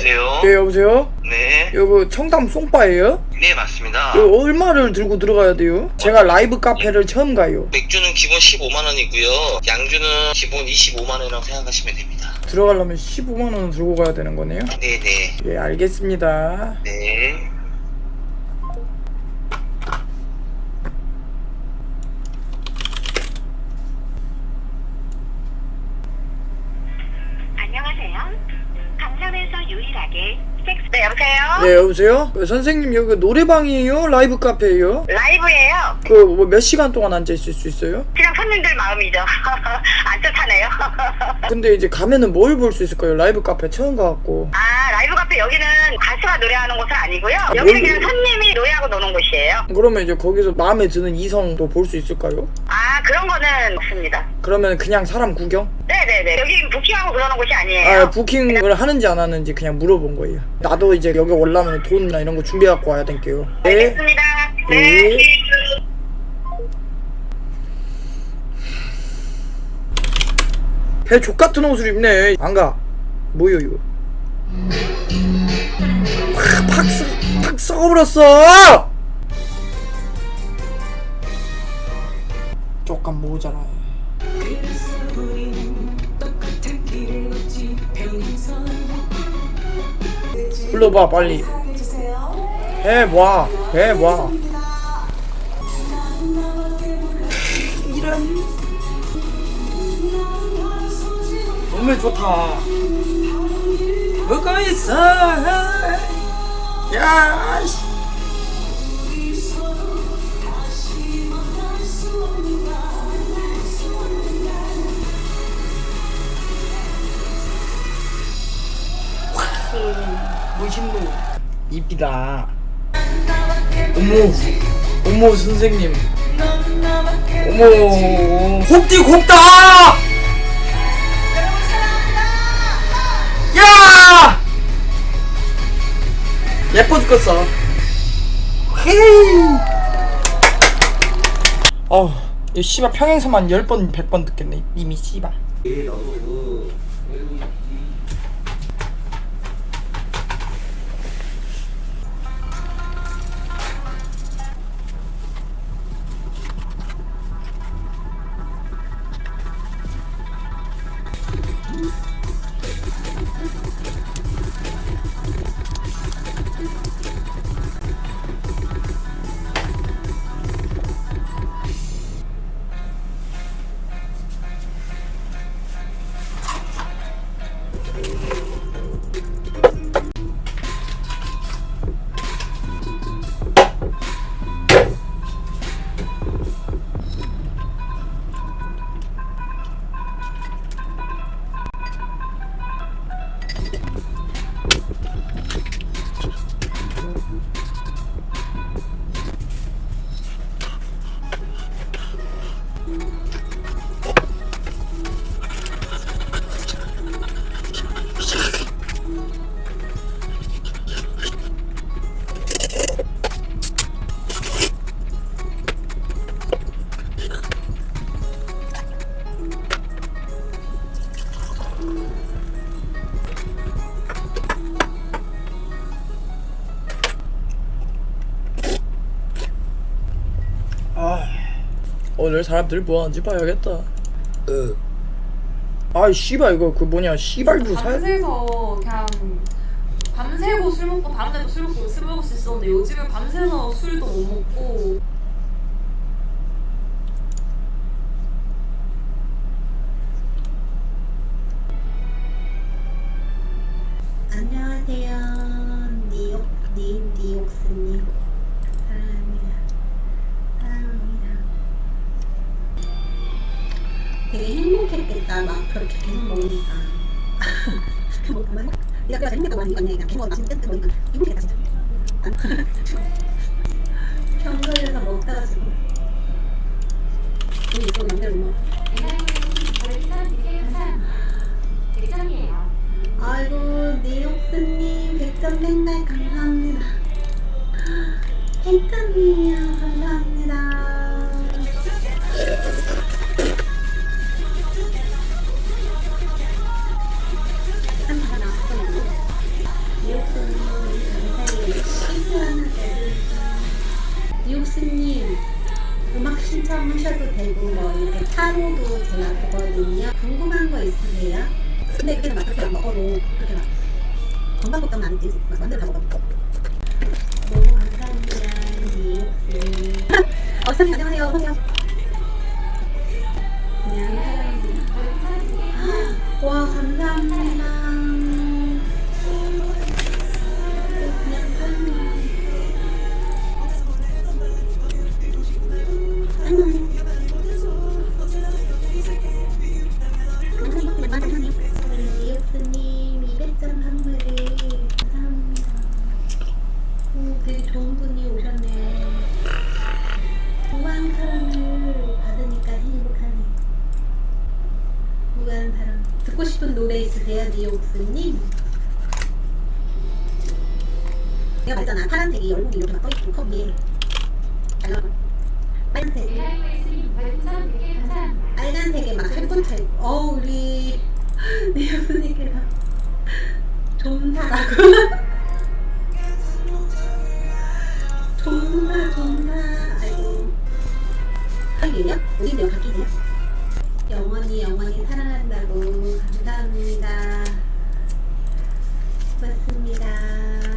여보세요? 예, 여보세요? 네. 여기 청담 송바예요? 네, 맞습니다. 얼마를 들고 들어가야 돼요? 제가 라이브 카페를 처음 가요. 맥주는 기본 15만 원이고요. 양주는 기본 25만 원이라고 생각하시면 됩니다. 들어가려면 15만 원 들고 가야 되는 거네요? 네, 네. 예, 알겠습니다. 네. 예, 여보세요? 어, 선생님, 여기 노래방이에요? 라이브 카페예요? 라이브예요. 그 뭐 몇 시간 동안 앉아 있을 수 있어요? 그냥 손님들 마음이죠. 안 좋다네요. 근데 이제 가면은 뭘 볼 수 있을까요? 라이브 카페 처음 가갖고. 아, 라이브 카페 여기는 가수가 노래하는 곳은 아니고요. 여기는 뭘- 그냥 손님이 노래하고 노는 곳이에요. 그러면 이제 거기서 마음에 드는 이성도 볼 수 있을까요? 아, 그런 거는 없습니다. 그러면 그냥 사람 구경? 네 네네. 여기 부킹하고 그러는 곳이 아니에요. 아, 부킹을 하는지 안 하는지 그냥 물어본 거예요. 나도 이제 여기 올라면 돈이나 이런 거 준비해 갖고 와야 될게요. 네. 알겠습니다. 네. 네. 배 족 같은 옷을 입네. 안 가. 뭐요, 이거? 확, 팍, 썩, 팍 썩어버렸어! 조금 모자라. 불러봐, 빨리. 해봐, 해봐. 이런. 너무 좋다. 뭐가 있어? 야, 씨. 이쁘다. 어머, 어머 선생님. 어머, 곱디 곱다! 야! 예뻐 죽겠어. 어, 이 씨발 평행선만 10번, 100번 듣겠네. 이미 씨발. 오늘 사람들 뭐 하는지 봐야겠다. 으. 아이 씨발 이거 그 뭐냐 씨발도 사. 밤새서 그냥 밤새고 술 먹고 다음날도 술 먹고 술 먹을 수 있었는데 요즘은 밤새서 술도 못 먹고 되게 행복했겠다. 막 그렇게 계속 먹으니까. 뭐, 정말? 네가 그가 재밌겠다고 하니까 그냥 계속 맛있는 때 먹으니까 행복했다, 진짜. 평소에서 먹다가 지금. 우리 이거 남대로 뭐. 아이고 니옥스님 100점 맨날 감사합니다 팬텀이에요 감사합니다 있으세요, 니옥수님? 내가 말했잖아, 파란색이 열목이 이렇게 막 떠있고 컵 위에. 잘 나와. 빨간색. 빨간색에 막 햇꽃차 있고. 어, 우리 니옥수님께서 존사라고. 존사, 존사. 아이고. 하기요? 어디세요? 바뀌세요? 영원히 영원히 사랑한다고 감사합니다. 고맙습니다.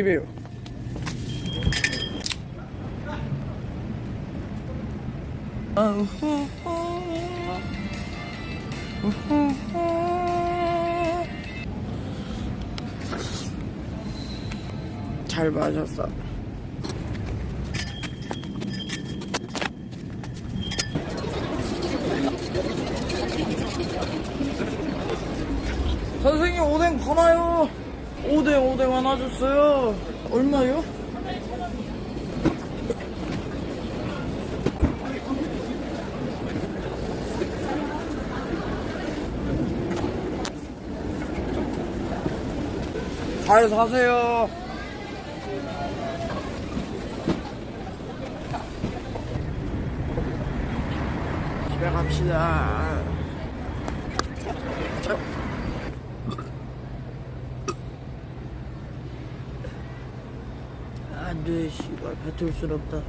집에요. 잘 마셨어. 선생님 오뎅 하나요? 오뎅 하나 줬어요. 얼마요? 잘 사세요. 집에 갑시다. 자. 안돼 씨발 뱉을 순 없다.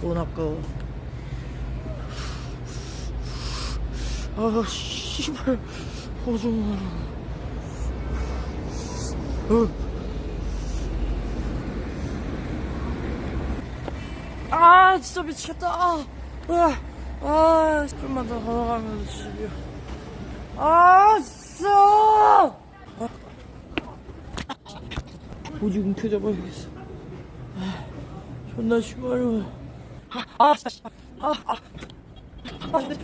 돈 아까워. 아 씨발. 오줌 어. 아 진짜 미치겠다. 아, 아, 아 좀만 더 걸어가면 집이야 아 진짜! 아. 오줌 켜져버리겠어 존나 심하려. 아, 아, 아, 아, 아, 네.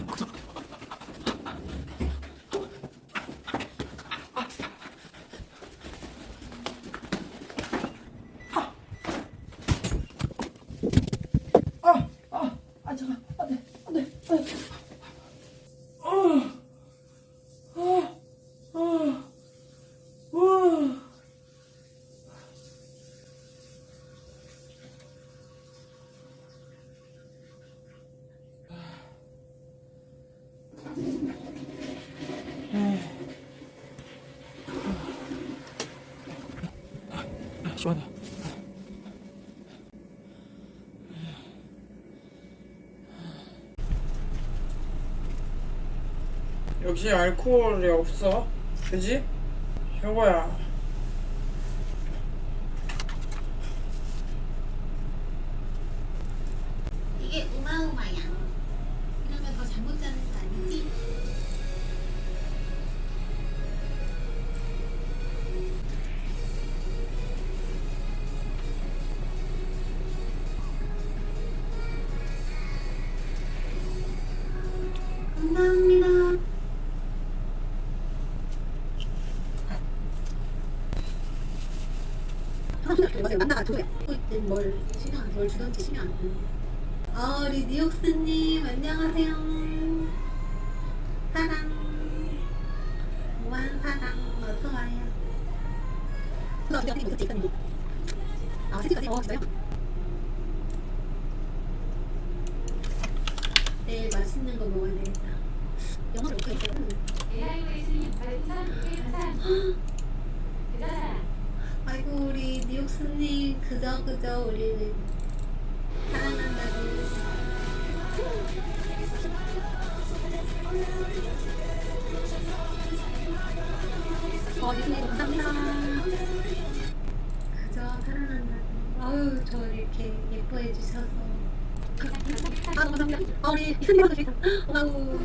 아, 아, 아, 잠깐, 안 돼, 안 돼, 안 돼. 아, 아, 아, 아. 시원해. 역시 알코올이 없어. 그지? 효고야. 이게 우마우마야. 이러면 더 잘못 자는 거 아니지? 감사합니다. 맞아요. 만나가 줘요. 그때 뭘 신경 안, 뭘 주던지 신경 안 쓰는. 아, 우리 뉴욕스님 안녕하세요. 사랑. 무한 사랑 어서 와요. 아, 스티커지? 어, 진짜요? 내일 맛있는 거 먹어야 되겠다. 영어를 어떻게 했어요? 아이고 뉴욕스님 그저 그저 우리는 어 뉴욕스님 감사합니다 그저 사랑한다고 아유 저 이렇게 예뻐해 주셔서. 아 감사합니다 아 우리 이스님도 주셔서 아우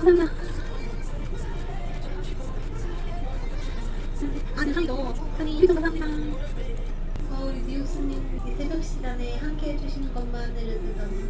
감사합니다 아니 한이 너 아니 일도 감사합니다. 어, 이 새벽 시간에 함께 해주시는 것만으로도 너무